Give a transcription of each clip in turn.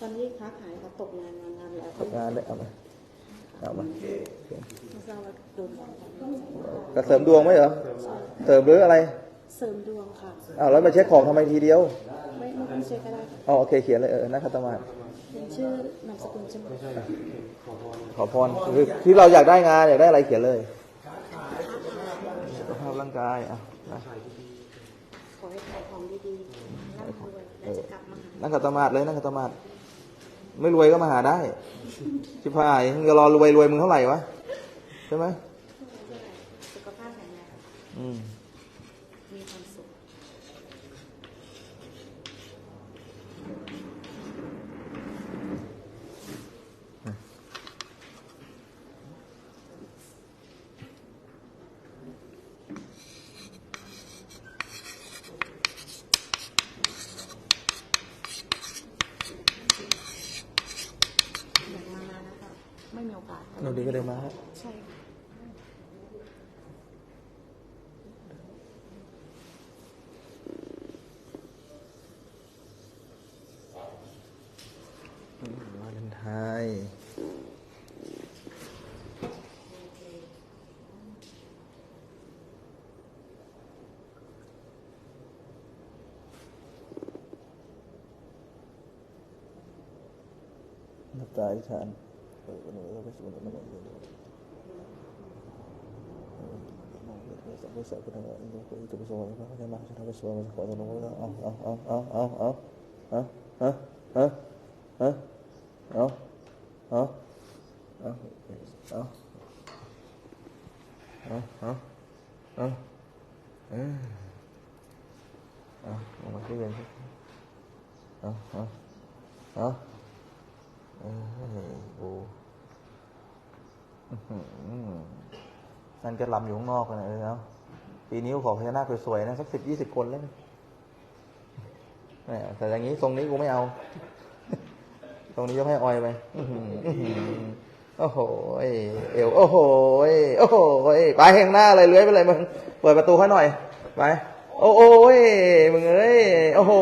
ตอนนี้ค้าขายเขาตกงานมานานแล้วทำงานเลยเอามาเอามาไม่ทราบว่าโดนของก็เสริมดวงไหมเหรอ เสริมหรืออะไร เสริมดวงค่ะอ้าวแล้วมาเช็คของทำไมทีเดียว ไม่ไม่ต้องเช็คก็ได้ค่ะอ๋อโอเคเขียนเลยเออนักขัตมาศเป็นชื่อนามสกุลใช่ไหมขอพรคือที่เราอยากได้งานอยากได้อะไรเขียนเลยสุขภาพร่างกายอะนะ ขอให้ขายของดีๆร่ำรวยและจะกลับมาหานักขัตมาศเลยนักขัตมาศไม่รวยก็มาหาได้ ชิบหายมึงจะรอรวยรวยมึงเท่าไหร่วะ ใช่ไหมสุขภาพแข็งแรงอืม มีความสุข ไม่มีโอกาสเราดีก็ได้มาฮะใช่คนไทน์น้ำตาอีสาน Ah, ah, ah. ดูนั่นก็ลำอยู่ข้างนอกกันเละเออปีนี้ขอพญานาคสวยๆนะสักสิบยี่สิบคนเลยแต่อย่างนี้ทรงนี้กูไม่เอา ตรงนี้ยกให้ออยไปโอ้โหเอว โอ้โหโอ้โหไปแหงหน้าเลยเลื้อยไปเลยมึงเปิดประตูให้หน่อยไปโอ้โหมึงเอ้ยโอ้โห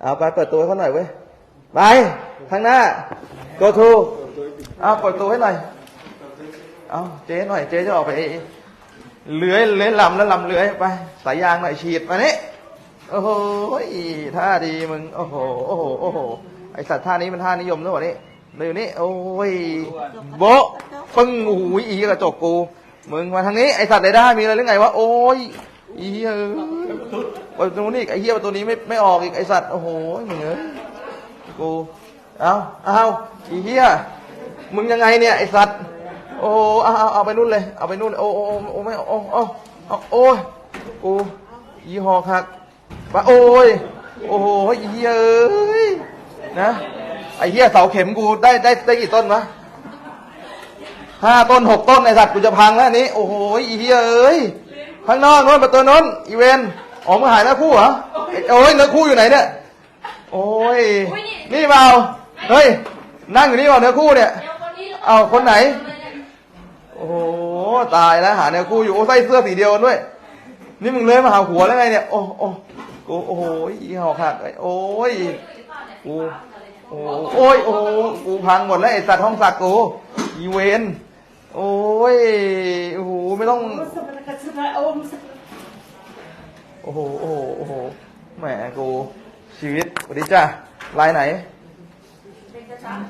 เอาไปเปิดตัวเขาหน่อยเว้ย ไปทางหน้า go to เอาเปิดประตูให้หน่อยเอาเจ๊หน่อยเจ๊จะออกไปเลื้อยเลื้อยลำแล้วลำเลื้อยไป สายยางหน่อยฉีดมานี่โอ้โหท่าดีมึงโอ้โหโอ้โหโอ้โหไอสัตว์ท่านี้มันท่านิยมนะวะนี่เลยอยู่นี่โอ้ยโบะปึ้งโอ้โหอีกระจกกูมึงมาทางนี้ไอสัตว์ไรได้มีอะไรหรือไงวะโอ้ยอีเอ้ยประตูนี้ไอเหี้ยประตูนี้ไม่ไม่ออกอีกไอสัตว์โอ้โหมึงเอ้ย กูเอาเอาอีเหี้ยมึงยังไงเนี่ยไอสัตว์ โอ้เอาเอาเอาไปนู่นเลย เอาไปนู่น โอ้โอ้โอ้ไม่โอ้โอ้โอ้ยกูยี่ห้อคักปะโอ้ย โอ้โหอีเหี้ยเอ้ยนะไอเหี้ยเสาเข็มกูได้ได้ได้กี่ต้นวะห้าต้นหกต้นไอสัตว์กูจะพังแล้วอันนี้ โอ้โหอีเหี้ยเอ้ยข้างนอกโน้นประตูโน้นอีเวนอ๋อมึงหายเนื้อคู่เหรอไอ้โอ้ยเนื้อคู่อยู่ไหนเนี่ย โอ้ยนี่เปล่าเฮ้ย นั่งอยู่นี่เปล่าเนื้อคู่เนี่ย เอาคนไหน โอ้โหตายแล้วหาเนื้อคู่อยู่โอ้ใส่เสื้อสีเดียวกันด้วย นี่มึงเลยมาหาหัวแล้วไงเนี่ย โอ้โอ้กูโอ้โหอีหอกหักไอ้โอ้ยกูโอ้โอ้ยโอ้โหกูพังหมดแล้วไอ้สัตว์ห้องสักกูอีเวนโอ้ยโอ้โหไม่ต้อง โอ้โหโอ้โหโอ้โหแหมกู ชีวิตสวัสดีจ้าลายไหน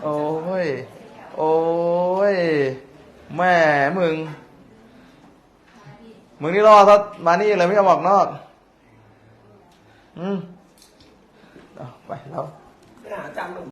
โอ้ย โอ้ย แม่มึง มึงนี่รอซะมานี่เลยไม่ยอมออกนอก อืมเอาไปแล้ว ไปหาอาจารย์หนุ่ม